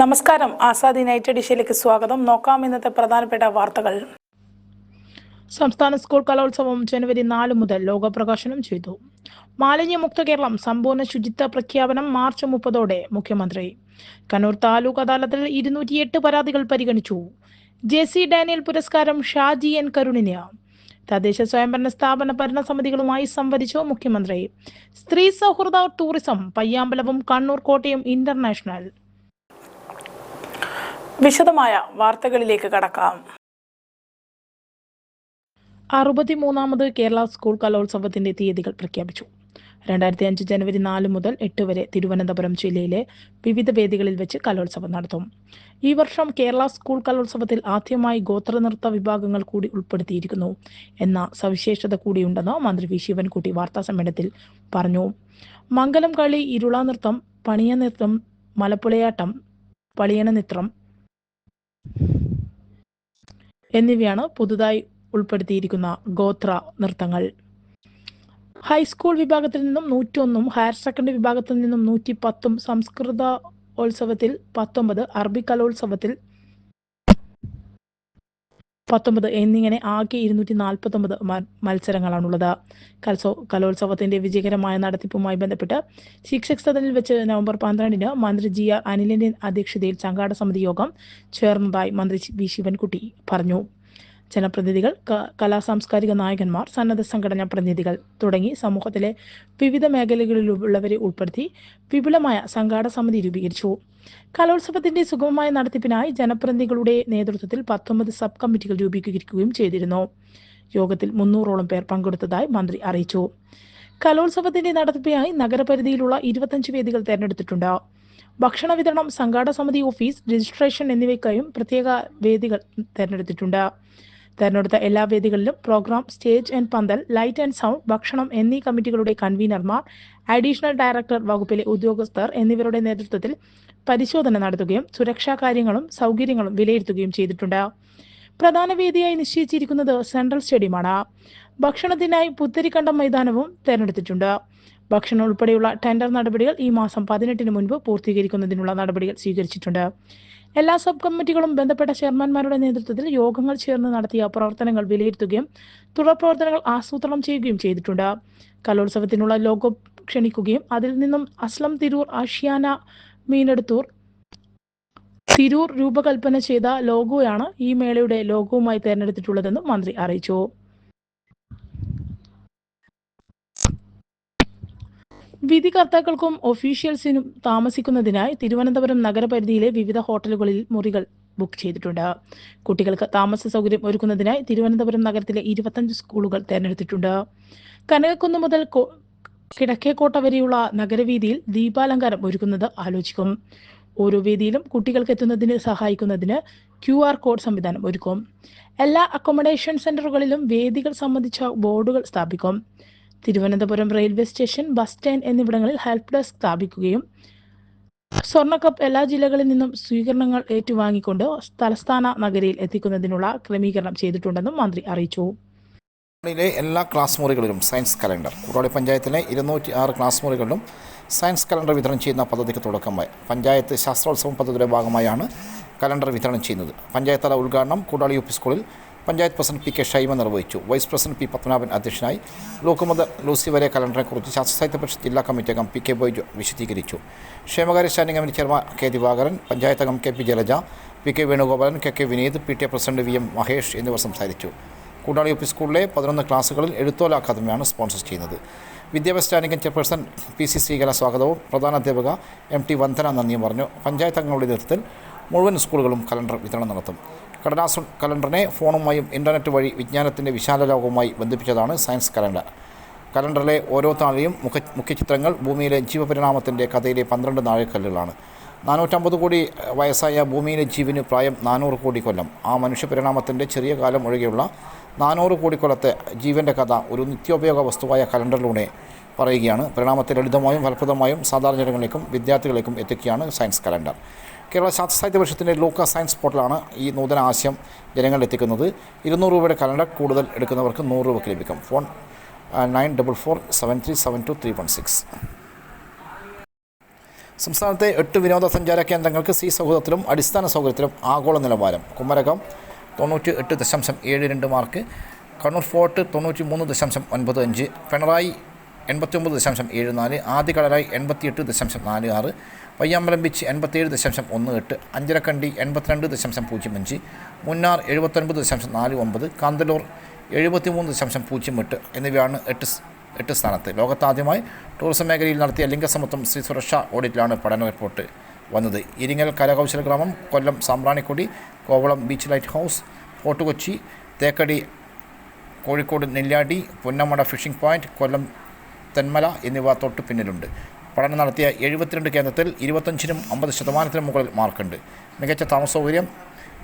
നമസ്കാരം. ആസാദ് യുണൈറ്റഡ് ഇഷ്യയിലേക്ക് സ്വാഗതം. നോക്കാം ഇന്നത്തെ പ്രധാനപ്പെട്ട വാർത്തകൾ. സംസ്ഥാന സ്കൂൾ കലോത്സവം ജനുവരി നാല് മുതൽ ലോകപ്രകാശനം ചെയ്തു. മാലിന്യമുക്ത കേരളം സമ്പൂർണ ശുചിത്വ പ്രഖ്യാപനം മാർച്ച് മുപ്പതോടെ മുഖ്യമന്ത്രി. കണ്ണൂർ താലൂക്ക് അദാലത്തിൽ ഇരുന്നൂറ്റിയെട്ട് പരാതികൾ പരിഗണിച്ചു. ജെ സി ഡാനിയൽ പുരസ്കാരം ഷാജി എൻ കരുണിന്. തദ്ദേശ സ്വയംഭരണ സ്ഥാപന ഭരണസമിതികളുമായി സംവദിച്ചു മുഖ്യമന്ത്രി. സ്ത്രീ സൗഹൃദ ടൂറിസം പയ്യാമ്പലവും കണ്ണൂർ കോട്ടയം ഇന്റർനാഷണൽ. വിശദമായ വാർത്തകളിലേക്ക് കടക്കാം. അറുപത്തിമൂന്നാമത് കേരള സ്കൂൾ കലോത്സവത്തിന്റെ തീയതികൾ പ്രഖ്യാപിച്ചു. രണ്ടായിരത്തി അഞ്ച് ജനുവരി നാല് മുതൽ എട്ട് വരെ തിരുവനന്തപുരം ജില്ലയിലെ വിവിധ വേദികളിൽ വെച്ച് കലോത്സവം നടത്തും. ഈ വർഷം കേരള സ്കൂൾ കലോത്സവത്തിൽ ആദ്യമായി ഗോത്രനൃത്ത വിഭാഗങ്ങൾ കൂടി ഉൾപ്പെടുത്തിയിരിക്കുന്നു എന്ന സവിശേഷത കൂടിയുണ്ടെന്ന് മന്ത്രി വി. ശിവൻകുട്ടി വാർത്താ സമ്മേളനത്തിൽ പറഞ്ഞു. മംഗലം കളി ഇരുളാനൃത്തം പണിയനൃത്തം മലപ്പുളയാട്ടം നൃത്തം മലപ്പുലയാട്ടം പളിയന നൃത്തം എന്നിവയാണ് പുതുതായി ഉൾപ്പെടുത്തിയിരിക്കുന്ന ഗോത്ര നൃത്തങ്ങൾ. ഹൈസ്കൂൾ വിഭാഗത്തിൽ നിന്നും നൂറ്റൊന്നും ഹയർ സെക്കൻഡറി വിഭാഗത്തിൽ നിന്നും നൂറ്റി പത്തും സംസ്കൃത ഉത്സവത്തിൽ പത്തൊമ്പത് അറബി കലോത്സവത്തിൽ പത്തൊമ്പത് എന്നിങ്ങനെ ആകെ ഇരുന്നൂറ്റി നാൽപ്പത്തൊമ്പത് മത്സരങ്ങളാണുള്ളത്. കൽസോ കലോത്സവത്തിന്റെ വിജയകരമായ നടത്തിപ്പുമായി ബന്ധപ്പെട്ട് ശിക്ഷക് സദനിൽ വെച്ച് നവംബർ പന്ത്രണ്ടിന് മന്ത്രി ജി ആർ അനിലിന്റെ അധ്യക്ഷതയിൽ സംഘാടക സമിതി യോഗം ചേർന്നതായി മന്ത്രി വി ശിവൻകുട്ടി പറഞ്ഞു. ജനപ്രതിനിധികൾ കലാ സാംസ്കാരിക നായകന്മാർ സന്നദ്ധ സംഘടനാ പ്രതിനിധികൾ തുടങ്ങി സമൂഹത്തിലെ വിവിധ മേഖലകളിലുള്ളവരെ ഉൾപ്പെടുത്തി വിപുലമായ സംഘാട സമിതി രൂപീകരിച്ചു. കലോത്സവത്തിന്റെ സുഗമമായ നടത്തിപ്പിനായി ജനപ്രതിനിധികളുടെ നേതൃത്വത്തിൽ പത്തൊമ്പത് സബ് കമ്മിറ്റികൾ രൂപീകരിക്കുകയും ചെയ്തിരുന്നു. യോഗത്തിൽ മുന്നൂറോളം പേർ പങ്കെടുത്തതായി മന്ത്രി അറിയിച്ചു. കലോത്സവത്തിന്റെ നടത്തിപ്പിനായി നഗരപരിധിയിലുള്ള ഇരുപത്തഞ്ച് വേദികൾ തെരഞ്ഞെടുത്തിട്ടുണ്ട്. ഭക്ഷണ വിതരണം സംഘാടക സമിതി ഓഫീസ് രജിസ്ട്രേഷൻ എന്നിവയ്ക്കായും പ്രത്യേക വേദികൾ തെരഞ്ഞെടുത്തിട്ടുണ്ട്. തെരഞ്ഞെടുത്ത എല്ലാ വേദികളിലും program stage and pandal light and sound ഭക്ഷണം എന്നീ കമ്മിറ്റികളുടെ കൺവീനർമാർ അഡീഷണൽ ഡയറക്ടർ വകുപ്പിലെ ഉദ്യോഗസ്ഥർ എന്നിവരുടെ നേതൃത്വത്തിൽ പരിശോധന നടത്തുകയും സുരക്ഷാ കാര്യങ്ങളും സൗകര്യങ്ങളും വിലയിരുത്തുകയും ചെയ്തിട്ടുണ്ട്. പ്രധാന വേദിയായി നിശ്ചയിച്ചിരിക്കുന്നത് സെൻട്രൽ സ്റ്റേഡിയമാണ്. ഭക്ഷണത്തിനായി പുത്തരിക്കണ്ടം മൈതാനവും തെരഞ്ഞെടുത്തിട്ടുണ്ട്. ഭക്ഷണം ഉൾപ്പെടെയുള്ള ടെൻഡർ നടപടികൾ ഈ മാസം പതിനെട്ടിന് മുൻപ് പൂർത്തീകരിക്കുന്നതിനുള്ള നടപടികൾ സ്വീകരിച്ചിട്ടുണ്ട്. എല്ലാ സബ് കമ്മിറ്റികളും ബന്ധപ്പെട്ട ചെയർമാൻമാരുടെ നേതൃത്വത്തിൽ യോഗങ്ങൾ ചേർന്ന് നടത്തിയ പ്രവർത്തനങ്ങൾ വിലയിരുത്തുകയും തുടർ പ്രവർത്തനങ്ങൾ ആസൂത്രണം ചെയ്യുകയും ചെയ്തിട്ടുണ്ട്. കലോത്സവത്തിനുള്ള ലോഗോ ക്ഷണിക്കുകയും അതിൽ നിന്നും അസ്ലം തിരൂർ ആഷ്യാന മീനെടുത്തൂർ തിരൂർ രൂപകൽപ്പന ചെയ്ത ലോഗോയാണ് ഈ മേളയുടെ ലോഗോവുമായി തെരഞ്ഞെടുത്തിട്ടുള്ളതെന്നും മന്ത്രി അറിയിച്ചു. വിധികർത്താക്കൾക്കും ഒഫീഷ്യൽസിനും താമസിക്കുന്നതിനായി തിരുവനന്തപുരം നഗരപരിധിയിലെ വിവിധ ഹോട്ടലുകളിൽ മുറികൾ ബുക്ക് ചെയ്തിട്ടുണ്ട്. കുട്ടികൾക്ക് താമസ സൗകര്യം ഒരുക്കുന്നതിനായി തിരുവനന്തപുരം നഗരത്തിലെ ഇരുപത്തഞ്ച് സ്കൂളുകൾ തെരഞ്ഞെടുത്തിട്ടുണ്ട്. കനകക്കുന്ന് മുതൽ കിഴക്കേക്കോട്ട വരെയുള്ള നഗരവീതിയിൽ ദീപാലങ്കാരം ഒരുക്കുന്നത് ആലോചിക്കും. ഓരോ വേദിയിലും കുട്ടികൾക്ക് എത്തുന്നതിന് സഹായിക്കുന്നതിന് ക്യു ആർ കോഡ് സംവിധാനം ഒരുക്കും. എല്ലാ അക്കോമഡേഷൻ സെന്ററുകളിലും വേദികൾ സംബന്ധിച്ച ബോർഡുകൾ സ്ഥാപിക്കും. Thiruvananthapuram railway station bus stand എന്നിവിടങ്ങളിൽ ഹെൽപ്പ് ഡെസ്ക് സ്ഥാപിക്കുകയും സ്വർണക്കപ്പ് എല്ലാ ജില്ലകളിൽ നിന്നും സ്വീകരണങ്ങൾ ഏറ്റുവാങ്ങിക്കൊണ്ട് തലസ്ഥാന നഗരിയിൽ എത്തിക്കുന്നതിനുള്ള ക്രമീകരണം ചെയ്തിട്ടുണ്ടെന്നും മന്ത്രി അറിയിച്ചു. ിലെ എല്ലാ ക്ലാസ് മുറികളിലും സയൻസ് കലണ്ടർ. കൂടാളി പഞ്ചായത്തിലെ ഇരുന്നൂറ്റി ആറ് ക്ലാസ് മുറികളിലും സയൻസ് കലണ്ടർ വിതരണം ചെയ്യുന്ന പദ്ധതിക്ക് തുടക്കമായി. പഞ്ചായത്ത് ശാസ്ത്രോത്സവം പദ്ധതിയുടെ ഭാഗമായാണ് കലണ്ടർ വിതരണം ചെയ്യുന്നത്. പഞ്ചായത്ത് തല ഉദ്ഘാടനം കൂടാളി യു പി സ്കൂളിൽ panchayat president P K Shaima നിർവഹിച്ചു. വൈസ് പ്രസിഡന്റ് പി പത്മനാഭൻ അധ്യക്ഷനായി. ലോക്കുമുതൽ ലൂസി വരെ കലണ്ടറെക്കുറിച്ച് ശാസ്ത്രസാഹിത്യ പരിഷത്ത് ജില്ലാ കമ്മിറ്റി അംഗം പി കെ ബോയ് വിശദീകരിച്ചു. ക്ഷേമകാര്യ standing committee chairman K Divakaran panchayat അംഗം K P Jalaja P K Venugopalan K K Vineeth P T A president V M Mahesh എന്നിവർ സംസാരിച്ചു. കൂടാളി യു പി സ്കൂളിലെ പതിനൊന്ന് ക്ലാസ്സുകളിൽ എഴുത്തോല അക്കാദമിയാണ് സ്പോൺസർ ചെയ്യുന്നത്. വിദ്യാഭ്യാസ standing chairperson P C Sreekala സ്വാഗതവും പ്രധാന അധ്യാപക എം ടി വന്ദന നന്ദിയും പറഞ്ഞു. പഞ്ചായത്ത് അംഗങ്ങളുടെ നേതൃത്വത്തിൽ മുഴുവൻ സ്കൂളുകളും കലണ്ടർ വിതരണം നടത്തും. കടലാസ് കലണ്ടറിനെ ഫോണുമായും ഇന്റർനെറ്റ് വഴി വിജ്ഞാനത്തിന്റെ വിശാല ലോകവുമായി ബന്ധിപ്പിച്ചതാണ് സയൻസ് കലണ്ടർ. കലണ്ടറിലെ ഓരോ താഴെയും മുഖ മുഖ്യചിത്രങ്ങൾ ഭൂമിയിലെ ജീവപരിണാമത്തിന്റെ കഥയിലെ പന്ത്രണ്ട് നാഴക്കല്ലുകളാണ് നാനൂറ്റമ്പത് കോടി വയസ്സായ ഭൂമിയിലെ ജീവന് പ്രായം നാനൂറ് കോടി കൊല്ലം. ആ മനുഷ്യപരിണാമത്തിന്റെ ചെറിയ കാലം ഒഴികെയുള്ള നാനൂറ് കോടി കൊല്ലത്തെ ജീവന്റെ കഥ ഒരു നിത്യോപയോഗ വസ്തുവായ കലണ്ടറിലൂടെ പറയുകയാണ്. പരിണാമത്തെ ലളിതമായും ഫലപ്രദമായും സാധാരണ ജനങ്ങളിലേക്കും വിദ്യാർത്ഥികളിലേക്കും എത്തിക്കുകയാണ് സയൻസ് കലണ്ടർ. കേരള ശാസ്ത്ര സാഹിത്യ പരിഷത്തിന്റെ ലോക സയൻസ് പോർട്ടലാണ് ഈ നൂതന ആശയം ജനങ്ങളിൽ എത്തിക്കുന്നത്. ഇരുന്നൂറ് രൂപയുടെ കലണ്ടർ കൂടുതൽ എടുക്കുന്നവർക്ക് നൂറ് രൂപയ്ക്ക് ലഭിക്കും. Phone nine double four seven three seven two three one six. സംസ്ഥാനത്തെ എട്ട് വിനോദസഞ്ചാര കേന്ദ്രങ്ങൾക്ക് സി സൗഹൃദത്തിലും അടിസ്ഥാന സൗകര്യത്തിലും ആഗോള നിലവാരം. കുമരകം തൊണ്ണൂറ്റി എട്ട് ദശാംശം ഏഴ് രണ്ട് മാർക്ക് കണ്ണൂർ ഫോർട്ട് തൊണ്ണൂറ്റി മൂന്ന് ദശാംശം ഒൻപത് അഞ്ച് പിണറായി എൺപത്തി ഒമ്പത് ദശാംശം ഏഴ് നാല് ആദ്യ കടലായി എൺപത്തിയെട്ട് ദശാംശം നാല് ആറ് പയ്യാമ്പലം ബീച്ച് എൺപത്തിയേഴ് ദശാംശം ഒന്ന് എട്ട് അഞ്ചരക്കണ്ടി എൺപത്തിരണ്ട് ദശാംശം പൂജ്യം അഞ്ച് മുന്നാർ എഴുപത്തൊൻപത് ദശാംശം നാല് ഒമ്പത് കാന്തലൂർ എഴുപത്തിമൂന്ന് ദശാംശം പൂജ്യം എട്ട് എന്നിവയാണ് എട്ട് എട്ട് സ്ഥാനത്ത്. ലോകത്താദ്യമായി ടൂറിസം മേഖലയിൽ നടത്തിയ ലിംഗസമത്വം സ്ത്രീ സുരക്ഷാ ഓഡിറ്റിലാണ് പഠന റിപ്പോർട്ട് വന്നത്. ഇരിങ്ങൽ കരകൗശല ഗ്രാമം Kollam Sambranikodi Kovalam beach lighthouse fort Kochi Thekkady Kozhikode Nelliyadi Ponnamada fishing point Kollam Thenmala എന്നിവ തൊട്ടു പിന്നിലുണ്ട്. പഠനം നടത്തിയ എഴുപത്തിരണ്ട് കേന്ദ്രത്തിൽ ഇരുപത്തഞ്ചിനും അമ്പത് ശതമാനത്തിനും മുകളിൽ മാർക്കുണ്ട്. മികച്ച താമസ സൗകര്യം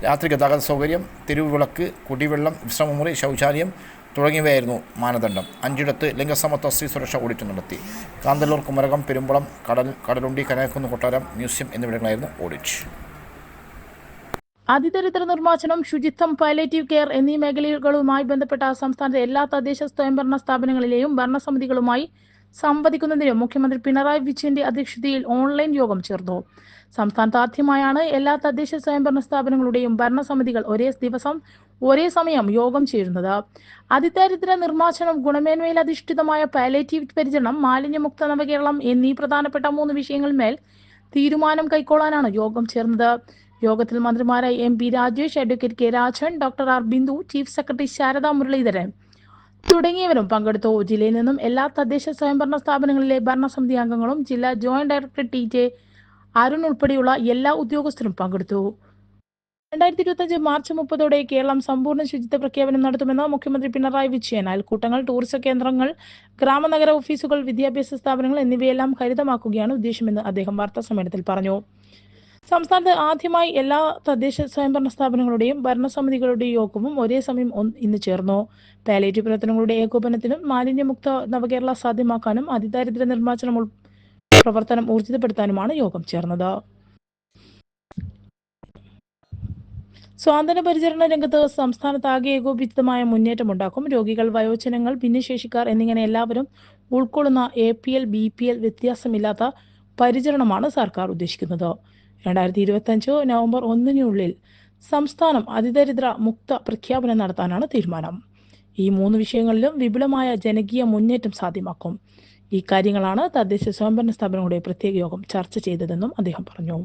രാത്രി ഗതാഗത സൗകര്യം തെരുവുവിളക്ക് കുടിവെള്ളം വിശ്രമമുറി ശൗചാലയം തുടങ്ങിയവയായിരുന്നു മാനദണ്ഡം. അഞ്ചിടത്ത് ലിംഗസമത്വ സ്ത്രീ സുരക്ഷ ഓഡിറ്റ് നടത്തി. കാന്തല്ലൂർ കുമരകം പെരുമ്പളം കടൽ കടലുണ്ടി കനകക്കുന്ന് കൊട്ടാരം മ്യൂസിയം എന്നിവിടങ്ങളായിരുന്നു ഓഡിറ്റ്. അതിദരിദ്ര നിർമ്മാർജനം ശുചിത്വം പാലേറ്റീവ് കെയർ എന്നീ മേഖലകളുമായി ബന്ധപ്പെട്ട സംസ്ഥാനത്തെ എല്ലാ തദ്ദേശ സ്വയംഭരണ സ്ഥാപനങ്ങളിലെയും ഭരണസമിതികളുമായി സംവദിക്കുന്നതിന് മുഖ്യമന്ത്രി പിണറായി വിജയന്റെ അധ്യക്ഷതയിൽ ഓൺലൈൻ യോഗം ചേർന്നു. സംസ്ഥാനത്ത് ആദ്യമായാണ് എല്ലാ തദ്ദേശ സ്വയംഭരണ സ്ഥാപനങ്ങളുടെയും ഭരണസമിതികൾ ഒരേ ദിവസം ഒരേ സമയം യോഗം ചേരുന്നത്. അതിദരിദ്ര നിർമ്മാർജനം ഗുണമേന്മയിൽ അധിഷ്ഠിതമായ പാലേറ്റീവ് പരിചരണം മാലിന്യമുക്ത നവകേരളം എന്നീ പ്രധാനപ്പെട്ട മൂന്ന് വിഷയങ്ങളിന്മേൽ തീരുമാനം കൈക്കൊള്ളാനാണ് യോഗം ചേർന്നത്. യോഗത്തിൽ മന്ത്രിമാരായ M P Rajesh advocate K Rajan doctor R Bindu chief secretary Sharada Muraleedharan തുടങ്ങിയവരും പങ്കെടുത്തു. ജില്ലയിൽ നിന്നും എല്ലാ തദ്ദേശ സ്വയംഭരണ സ്ഥാപനങ്ങളിലെ ഭരണസമിതി അംഗങ്ങളും ജില്ലാ joint director T J Arun ഉൾപ്പെടെയുള്ള എല്ലാ ഉദ്യോഗസ്ഥരും പങ്കെടുത്തു. രണ്ടായിരത്തി ഇരുപത്തഞ്ച് മാർച്ച് മുപ്പതോടെ കേരളം സമ്പൂർണ ശുചിത്വ പ്രഖ്യാപനം നടത്തുമെന്ന് മുഖ്യമന്ത്രി പിണറായി വിജയൻ അയൽക്കൂട്ടങ്ങൾ ടൂറിസ്റ്റ് കേന്ദ്രങ്ങൾ ഗ്രാമനഗര ഓഫീസുകൾ വിദ്യാഭ്യാസ സ്ഥാപനങ്ങൾ എന്നിവയെല്ലാം ഹരിതമാക്കുകയാണ് ഉദ്ദേശമെന്ന് അദ്ദേഹം വാർത്താ സമ്മേളനത്തിൽ പറഞ്ഞു. സംസ്ഥാനത്ത് ആദ്യമായി എല്ലാ തദ്ദേശ സ്വയംഭരണ സ്ഥാപനങ്ങളുടെയും ഭരണസമിതികളുടെയും യോഗവും ഒരേ സമയം ഇന്ന് ചേർന്നു. പാലേറ്റീവ് പ്രവർത്തനങ്ങളുടെ ഏകോപനത്തിനും മാലിന്യമുക്ത നവകേരള സാധ്യമാക്കാനും അതിദാരിദ്ര്യ നിർമ്മാർജനം പ്രവർത്തനം ഊർജിതപ്പെടുത്താനുമാണ് യോഗം ചേർന്നത്. സ്വാതന്ത്ര്യ പരിചരണ രംഗത്ത് സംസ്ഥാനത്താകെ ഏകോപിതമായ മുന്നേറ്റമുണ്ടാക്കും രോഗികൾ വയോജനങ്ങൾ ഭിന്നശേഷിക്കാർ എന്നിങ്ങനെ എല്ലാവരും ഉൾക്കൊള്ളുന്ന A P L B P L വ്യത്യാസമില്ലാത്ത പരിചരണമാണ് സർക്കാർ ഉദ്ദേശിക്കുന്നത്. രണ്ടായിരത്തി ഇരുപത്തഞ്ച് നവംബർ ഒന്നിനുള്ളിൽ സംസ്ഥാനം അതിദരിദ്ര മുക്ത പ്രഖ്യാപനം നടത്താനാണ് തീരുമാനം. ഈ മൂന്ന് വിഷയങ്ങളിലും വിപുലമായ ജനകീയ മുന്നേറ്റം സാധ്യമാക്കും. ഈ കാര്യങ്ങളാണ് തദ്ദേശ സ്വയംഭരണ സ്ഥാപനങ്ങളുടെ പ്രത്യേക യോഗം ചർച്ച ചെയ്തതെന്നും അദ്ദേഹം പറഞ്ഞു.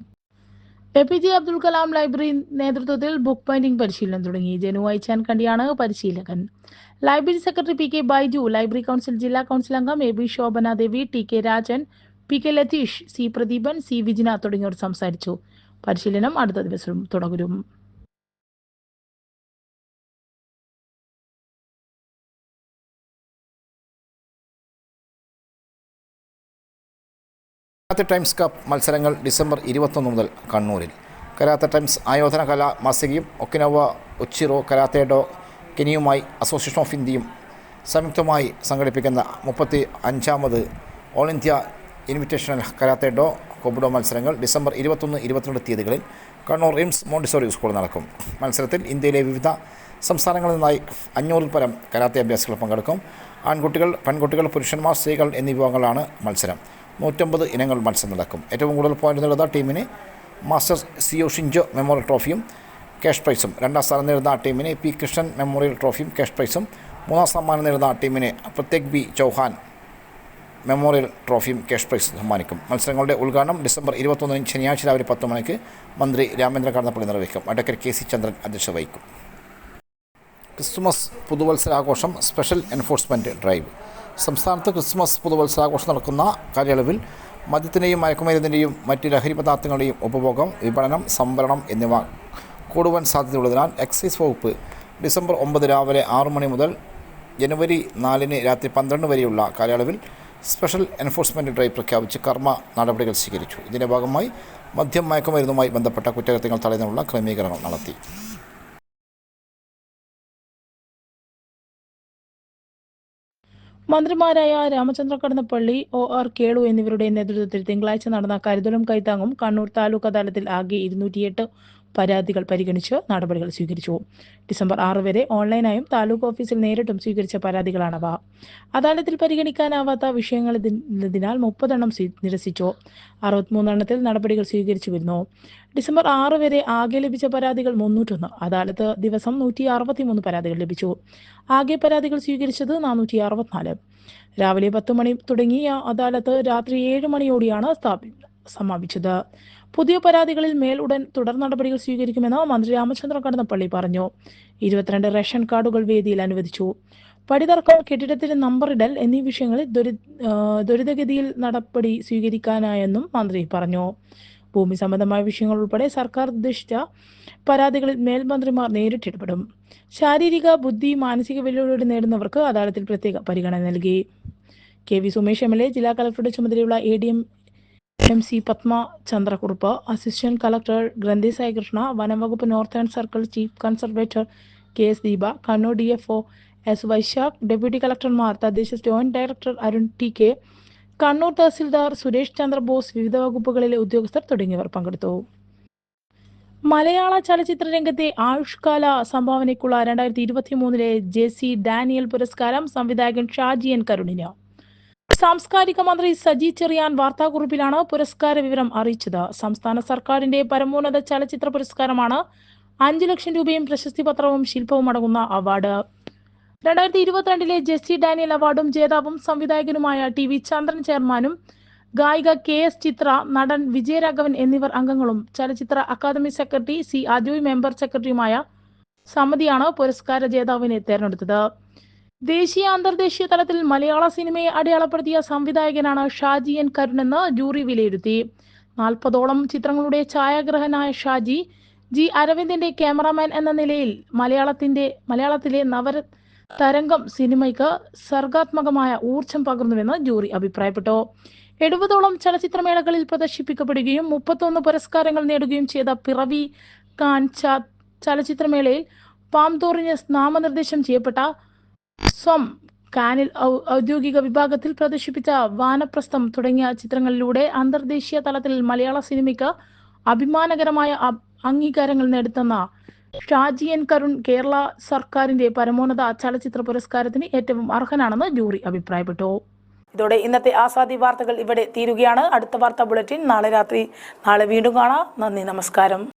A P J Abdul Kalam library നേതൃത്വത്തിൽ ബുക്ക് ബൈൻഡിംഗ് പരിശീലനം തുടങ്ങി. ജനു അയച്ചാൻ കണ്ടിയാണ് പരിശീലകൻ. Library secretary P K Baiju library council ജില്ലാ കൗൺസിൽ അംഗം A B Shobhana Devi T K Rajan P K Latheesh C Pradeepan C Vijina തുടങ്ങിയവർ സംസാരിച്ചു. പരിശീലനം അടുത്ത ദിവസം തുടരും കരാത്ത ടൈംസ് കപ്പ് മത്സരങ്ങൾ ഡിസംബർ ഇരുപത്തൊന്ന് മുതൽ കണ്ണൂരിൽ. കരാത്ത ടൈംസ് ആയോധന കലാ മാസികയും ഒക്കിനവ ഒച്ചിറോ കരാത്തേഡോ കെനിയുമായി അസോസിയേഷൻ ഓഫ് ഇന്ത്യയും സംയുക്തമായി സംഘടിപ്പിക്കുന്ന മുപ്പത്തി അഞ്ചാമത് all India invitational karate do kobudo മത്സരങ്ങൾ ഡിസംബർ ഇരുപത്തൊന്ന് ഇരുപത്തിരണ്ട് തീയതികളിൽ കണ്ണൂർ റിംസ് മോണ്ടിസോറി സ്കൂളിൽ നടക്കും. മത്സരത്തിൽ ഇന്ത്യയിലെ വിവിധ സംസ്ഥാനങ്ങളിൽ നിന്നായി അഞ്ഞൂറിൽ പരം കരാത്തെ അഭ്യാസികൾ പങ്കെടുക്കും. ആൺകുട്ടികൾ പെൺകുട്ടികൾ പുരുഷന്മാർ സ്ത്രീകൾ എന്നീ വിഭാഗങ്ങളാണ് മത്സരം. നൂറ്റമ്പത് ഇനങ്ങൾ മത്സരം നടക്കും. ഏറ്റവും കൂടുതൽ പോയിന്റ് നേടുന്ന ടീമിന് മാസ്റ്റർ സിയോ ഷിൻജോ മെമ്മോറിയൽ ട്രോഫിയും ക്യാഷ് പ്രൈസും രണ്ടാം സ്ഥാനം നേടുന്ന ടീമിന് പി കൃഷ്ണൻ മെമ്മോറിയൽ ട്രോഫിയും ക്യാഷ് പ്രൈസും മൂന്നാം സമ്മാനം നേടുന്ന ടീമിന് പ്രത്യേക് ബി ചൗഹാൻ മെമ്മോറിയൽ ട്രോഫിയും ക്യാഷ് പ്രൈസ് സമ്മാനിക്കും. മത്സരങ്ങളുടെ ഉദ്ഘാടനം ഡിസംബർ ഇരുപത്തൊന്നിന് ശനിയാഴ്ച രാവിലെ പത്ത് മണിക്ക് മന്ത്രി രാമേന്ദ്ര കടന്നപ്പള്ളി നിർവഹിക്കും. അഡ്വക്കേറ്റ് കെ സി ചന്ദ്രൻ അധ്യക്ഷത വഹിക്കും ക്രിസ്തുമസ് പുതുവത്സരാഘോഷം സ്പെഷ്യൽ എൻഫോഴ്സ്മെന്റ് ഡ്രൈവ്. സംസ്ഥാനത്ത് ക്രിസ്മസ് പുതുവത്സരാഘോഷം നടക്കുന്ന കാലയളവിൽ മദ്യത്തിന്റെയും മയക്കുമരുന്നിന്റെയും മറ്റ് ലഹരി പദാർത്ഥങ്ങളുടെയും ഉപഭോഗം വിപണനം സംഭരണം എന്നിവ കൂടുവാൻ സാധ്യതയുള്ളതിനാൽ എക്സൈസ് വകുപ്പ് ഡിസംബർ ഒമ്പത് രാവിലെ ആറു മണി മുതൽ ജനുവരി നാലിന് രാത്രി പന്ത്രണ്ട് വരെയുള്ള കാലയളവിൽ സ്പെഷ്യൽ എൻഫോഴ്സ്മെന്റ് ഡ്രൈവ് പ്രഖ്യാപിച്ച് കർമ്മ നടപടികൾ സ്വീകരിച്ചു. ഇതിന്റെ ഭാഗമായി മദ്യം മയക്കുമരുന്നുമായി ബന്ധപ്പെട്ട കുറ്റകൃത്യങ്ങൾ തടയുന്നതിനുള്ള ക്രമീകരണം നടത്തി. മന്ത്രിമാരായ രാമചന്ദ്ര കടന്നപ്പള്ളി ഒ ആർ കേളു എന്നിവരുടെ നേതൃത്വത്തിൽ തിങ്കളാഴ്ച നടന്ന കരുതലും കൈത്താങ്ങും കണ്ണൂർ താലൂക്ക് അദാലത്തിൽ ആകെ ഇരുന്നൂറ്റിയെട്ട് പരാതികൾ പരിഗണിച്ച് നടപടികൾ സ്വീകരിച്ചു. ഡിസംബർ ആറ് വരെ ഓൺലൈനായും താലൂക്ക് ഓഫീസിൽ നേരിട്ടും സ്വീകരിച്ച പരാതികളാണവ. അദാലത്തിൽ പരിഗണിക്കാനാവാത്ത വിഷയങ്ങളതിനാൽ മുപ്പതെണ്ണം നിരസിച്ചു. അറുപത്തിമൂന്നെണ്ണത്തിൽ നടപടികൾ സ്വീകരിച്ചു വരുന്നു ഡിസംബർ ആറ് വരെ ആകെ ലഭിച്ച പരാതികൾ മുന്നൂറ്റൊന്ന്. അദാലത്ത് ദിവസം നൂറ്റി അറുപത്തിമൂന്ന് പരാതികൾ ലഭിച്ചു. ആകെ പരാതികൾ സ്വീകരിച്ചത് നാനൂറ്റി അറുപത്തിനാല് രാവിലെ പത്ത് മണി തുടങ്ങിയ അദാലത്ത് രാത്രി ഏഴ് മണിയോടെയാണ് സ്ഥാപി സമാപിച്ചത്. പുതിയ പരാതികളിൽ മേൽ ഉടൻ തുടർ നടപടികൾ സ്വീകരിക്കുമെന്ന് മന്ത്രി രാമചന്ദ്രൻ കടന്നപ്പള്ളി പറഞ്ഞു. ഇരുപത്തിരണ്ട് റേഷൻ കാർഡുകൾ വേദിയിൽ അനുവദിച്ചു. പടിതർക്കം കെട്ടിടത്തിന്റെ നമ്പറിടൽ എന്നീ വിഷയങ്ങളിൽ ദുരി ദുരിതഗതിയിൽ നടപടി സ്വീകരിക്കാനായെന്നും മന്ത്രി പറഞ്ഞു. ഭൂമി സംബന്ധമായ വിഷയങ്ങൾ ഉൾപ്പെടെ സർക്കാർ ഉദ്ദേശിച്ച പരാതികളിൽ മേൽമന്ത്രിമാർ നേരിട്ടിടപെടും. ശാരീരിക ബുദ്ധി മാനസിക വെല്ലുവിളികൾ നേടുന്നവർക്ക് അദാലത്തിൽ പ്രത്യേക പരിഗണന നൽകി. K V Sumesh M L A ജില്ലാ കളക്ടറുടെ ചുമതലയുള്ള A D M M C Padma Chandrakurup assistant collector Granthi Saikrishna വനംവകുപ്പ് northern circle chief conservator K S Deepa Kannur D F O S Vaishakh deputy കളക്ടർമാർ തദ്ദേശ joint director Arun T K Kannur tahsildar Suresh Chandrabose വിവിധ വകുപ്പുകളിലെ ഉദ്യോഗസ്ഥർ തുടങ്ങിയവർ പങ്കെടുത്തു. മലയാള ചലച്ചിത്ര രംഗത്തെ ആയുഷ്കാല സംഭാവനയ്ക്കുള്ള രണ്ടായിരത്തി ഇരുപത്തി മൂന്നിലെ ജെ സി ഡാനിയൽ പുരസ്കാരം സംവിധായകൻ ഷാജി എൻ കരുണിന്. സാംസ്കാരിക മന്ത്രി സജി ചെറിയാൻ വാർത്താക്കുറിപ്പിലാണ് പുരസ്കാര വിവരം അറിയിച്ചത്. സംസ്ഥാന സർക്കാരിന്റെ പരമോന്നത ചലച്ചിത്ര പുരസ്കാരമാണ് അഞ്ചു ലക്ഷം രൂപയും പ്രശസ്തി പത്രവും ശില്പവും അടങ്ങുന്ന അവാർഡ്. രണ്ടായിരത്തി ഇരുപത്തിരണ്ടിലെ ജെസ്സി ഡാനിയൽ അവാർഡും ജേതാവും സംവിധായകനുമായ ടി വി ചന്ദ്രൻ ചെയർമാനും ഗായിക കെ എസ് ചിത്ര നടൻ വിജയരാഘവൻ എന്നിവർ അംഗങ്ങളും ചലച്ചിത്ര academy secretary C Ajoy member സെക്രട്ടറിയുമായ സമിതിയാണ് പുരസ്കാര ജേതാവിനെ തെരഞ്ഞെടുത്തത്. ദേശീയ അന്തർദേശീയ തലത്തിൽ മലയാള സിനിമയെ അടയാളപ്പെടുത്തിയ സംവിധായകനാണ് ഷാജി എൻ കരുണെന്ന് ജൂറി വിലയിരുത്തി. നാൽപ്പതോളം ചിത്രങ്ങളുടെ ഛായാഗ്രഹനായ ഷാജി ജി അരവിന്ദിന്റെ ക്യാമറാമാൻ എന്ന നിലയിൽ മലയാളത്തിന്റെ മലയാളത്തിലെ നവര തരംഗം സിനിമയ്ക്ക് സർഗാത്മകമായ ഊർജം പകർന്നുവെന്ന് ജൂറി അഭിപ്രായപ്പെട്ടു. എഴുപതോളം ചലച്ചിത്രമേളകളിൽ പ്രദർശിപ്പിക്കപ്പെടുകയും മുപ്പത്തൊന്ന് പുരസ്കാരങ്ങൾ നേടുകയും ചെയ്ത പിറവി കാൻ ചലച്ചിത്രമേളയിൽ പാംതോറിന് നാമനിർദ്ദേശം ചെയ്യപ്പെട്ട സ്വം കാനിൽ ഔദ്യോഗിക വിഭാഗത്തിൽ പ്രദർശിപ്പിച്ച വാനപ്രസ്ഥം തുടങ്ങിയ ചിത്രങ്ങളിലൂടെ അന്തർദേശീയ തലത്തിൽ മലയാള സിനിമയ്ക്ക് അഭിമാനകരമായ അംഗീകാരങ്ങൾ നേടുത്തുന്ന ഷാജി എൻ കരുൺ കേരള സർക്കാരിന്റെ പരമോന്നത ചലച്ചിത്ര പുരസ്കാരത്തിന് ഏറ്റവും അർഹനാണെന്ന് ജൂറി അഭിപ്രായപ്പെട്ടു. ഇതോടെ ഇന്നത്തെ ആസാദി വാർത്തകൾ ഇവിടെ തീരുകയാണ്. അടുത്ത വാർത്താ ബുള്ളറ്റിൻ നാളെ രാത്രി. നാളെ വീണ്ടും കാണാം. നന്ദി നമസ്കാരം.